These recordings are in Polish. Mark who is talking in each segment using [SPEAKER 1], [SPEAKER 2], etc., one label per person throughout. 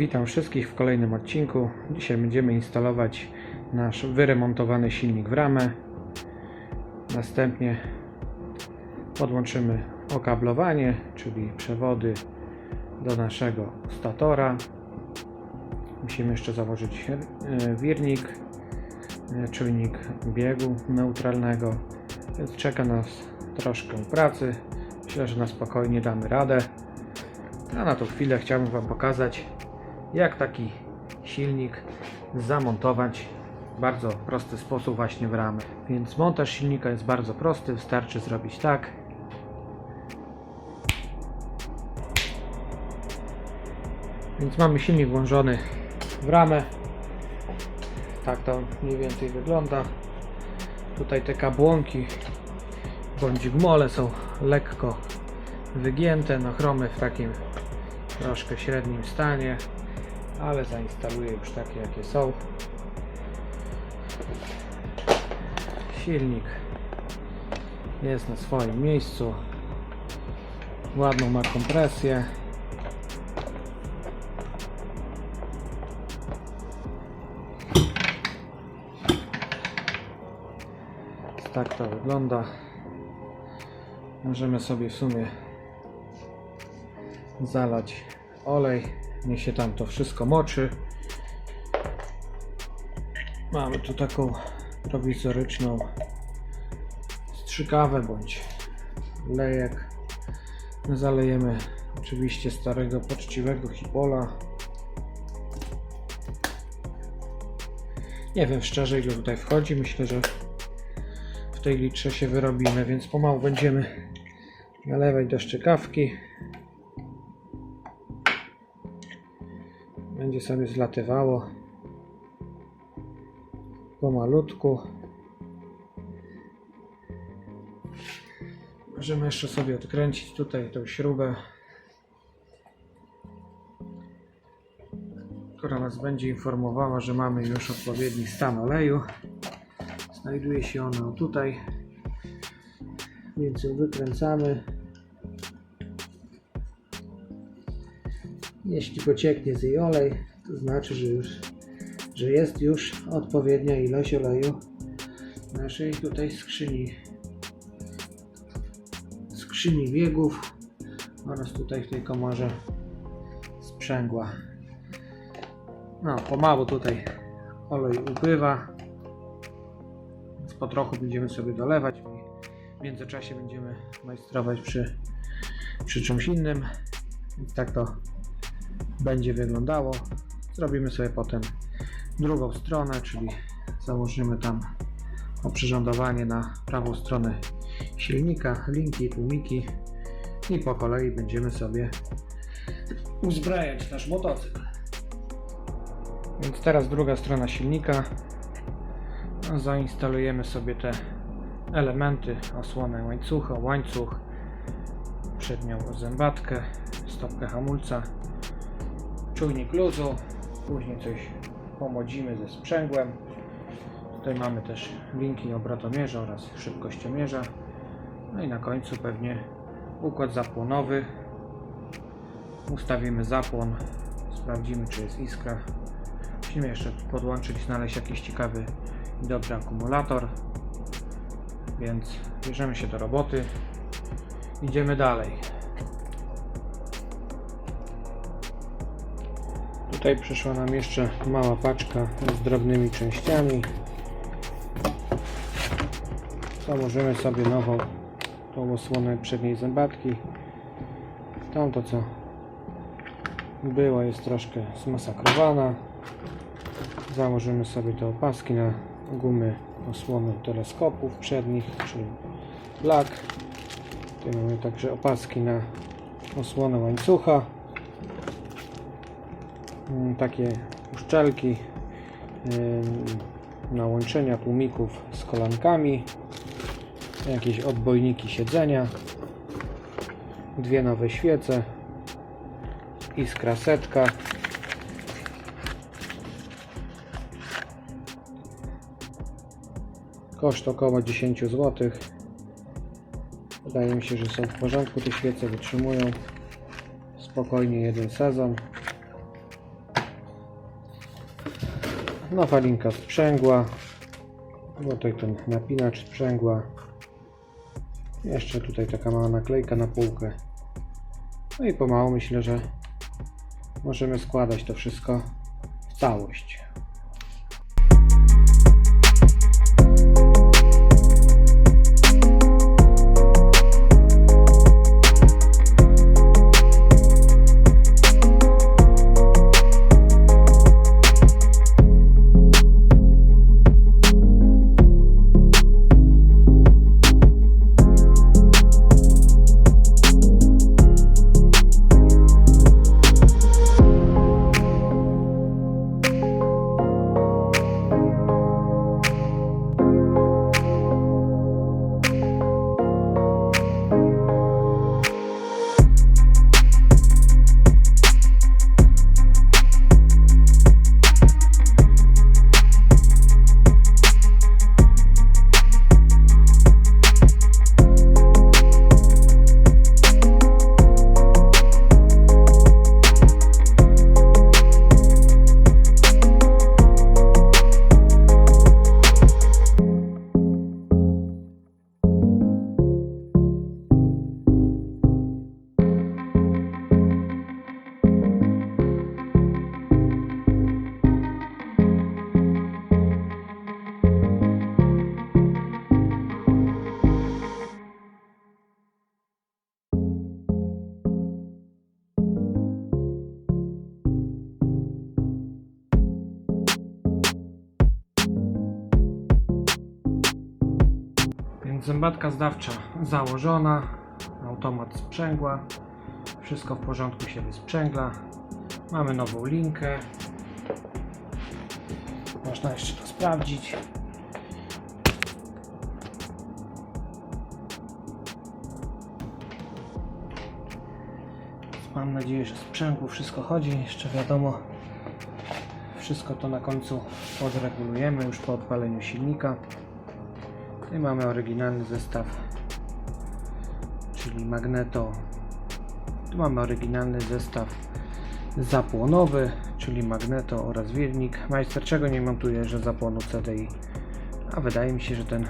[SPEAKER 1] Witam wszystkich w kolejnym odcinku. Dzisiaj będziemy instalować nasz wyremontowany silnik w ramę. Następnie podłączymy okablowanie, czyli przewody do naszego statora. Musimy jeszcze założyć e, wirnik, e, czujnik biegu neutralnego. Więc czeka nas troszkę pracy. Myślę, że na spokojnie damy radę. A na tą chwilę chciałbym Wam pokazać, jak taki silnik zamontować w bardzo prosty sposób właśnie w ramę. Więc montaż silnika jest bardzo prosty, wystarczy zrobić tak. Więc mamy silnik włączony w ramę. Tak to mniej więcej wygląda. Tutaj te kabłonki bądź gmole są lekko wygięte, no chromy w takim troszkę średnim stanie, ale zainstaluję już takie jakie są. Silnik jest na swoim miejscu. Ładną ma kompresję. Tak to wygląda. Możemy sobie w sumie zalać olej. Niech się tam to wszystko moczy. Mamy tu taką prowizoryczną strzykawę bądź lejek. Zalejemy oczywiście starego poczciwego hipola. Nie wiem szczerze ile tutaj wchodzi. Myślę, że w tej litrze się wyrobimy, więc pomału będziemy nalewać do szczykawki. Będzie sobie zlatywało pomalutku. Możemy jeszcze sobie odkręcić tutaj tą śrubę, która nas będzie informowała, że mamy już odpowiedni stan oleju. Znajduje się ona tutaj, więc ją wykręcamy. Jeśli pocieknie z jej olej, to znaczy, że, już, że jest już odpowiednia ilość oleju w naszej tutaj skrzyni skrzyni biegów oraz tutaj w tej komorze sprzęgła. No, pomału tutaj olej upływa, więc po trochu będziemy sobie dolewać. W międzyczasie będziemy majstrować przy, przy czymś innym, więc tak to będzie wyglądało. Zrobimy sobie potem drugą stronę, czyli założymy tam oprzyrządowanie na prawą stronę silnika, linki, tłumiki i po kolei będziemy sobie uzbrajać nasz motocykl. Więc teraz druga strona silnika. Zainstalujemy sobie te elementy, osłonę łańcucha, łańcuch, przednią zębatkę, stopkę hamulca, czujnik luzu, później coś pomodzimy ze sprzęgłem. Tutaj mamy też linki obrotomierza oraz szybkościomierza. No i na końcu pewnie układ zapłonowy. Ustawimy zapłon, sprawdzimy czy jest iskra. Musimy jeszcze podłączyć, znaleźć jakiś ciekawy i dobry akumulator. Więc bierzemy się do roboty. Idziemy dalej. Tutaj przyszła nam jeszcze mała paczka z drobnymi częściami. Założymy sobie nową tą osłonę przedniej zębatki. Tamto co było jest troszkę zmasakrowana. Założymy sobie te opaski na gumy osłony teleskopów przednich, czyli black. Tutaj mamy także opaski na osłonę łańcucha. Mm, Takie uszczelki na łączenia tłumików z kolankami jakieś odbojniki siedzenia, dwie nowe świece, iskra setka, koszt około 10 zł. Wydaje mi się, że są w porządku, te świece wytrzymują spokojnie jeden sezon. Nowa linka sprzęgła. No tutaj ten napinacz sprzęgła. Jeszcze tutaj taka mała naklejka na półkę. No i pomału myślę, że możemy składać to wszystko w całość. Zębatka zdawcza założona, automat sprzęgła, wszystko w porządku się wysprzęgla. Mamy nową linkę. Można jeszcze to sprawdzić. Mam nadzieję, że sprzęgło wszystko chodzi. Jeszcze wiadomo, wszystko to na końcu podregulujemy już po odpaleniu silnika. I mamy oryginalny zestaw, czyli magneto. Tu mamy oryginalny zestaw zapłonowy, czyli magneto oraz wirnik. Majster czego nie montuje, że zapłonu CDI. A wydaje mi się, że ten,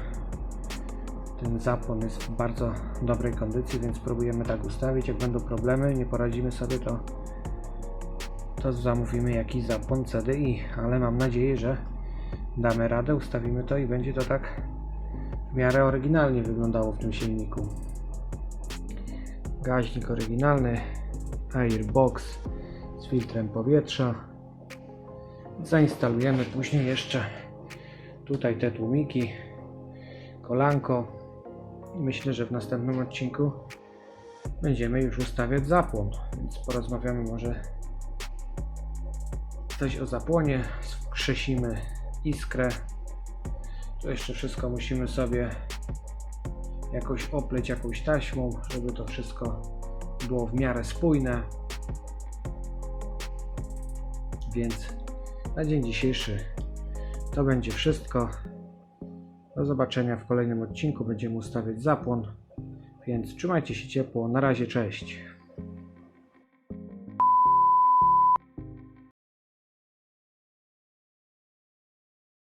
[SPEAKER 1] ten zapłon jest w bardzo dobrej kondycji, więc spróbujemy tak ustawić. Jak będą problemy, nie poradzimy sobie, to, to zamówimy jakiś zapłon CDI. Ale mam nadzieję, że damy radę, ustawimy to i będzie to tak w miarę oryginalnie wyglądało w tym silniku. Gaźnik oryginalny, airbox z filtrem powietrza. Zainstalujemy później jeszcze tutaj te tłumiki, kolanko. Myślę, że w następnym odcinku będziemy już ustawiać zapłon, więc porozmawiamy może coś o zapłonie, skrzesimy iskrę to jeszcze wszystko musimy sobie jakoś opleć jakąś taśmą, żeby to wszystko było w miarę spójne. Więc na dzień dzisiejszy to będzie wszystko. Do zobaczenia w kolejnym odcinku. Będziemy ustawiać zapłon. Więc trzymajcie się ciepło. Na razie, cześć.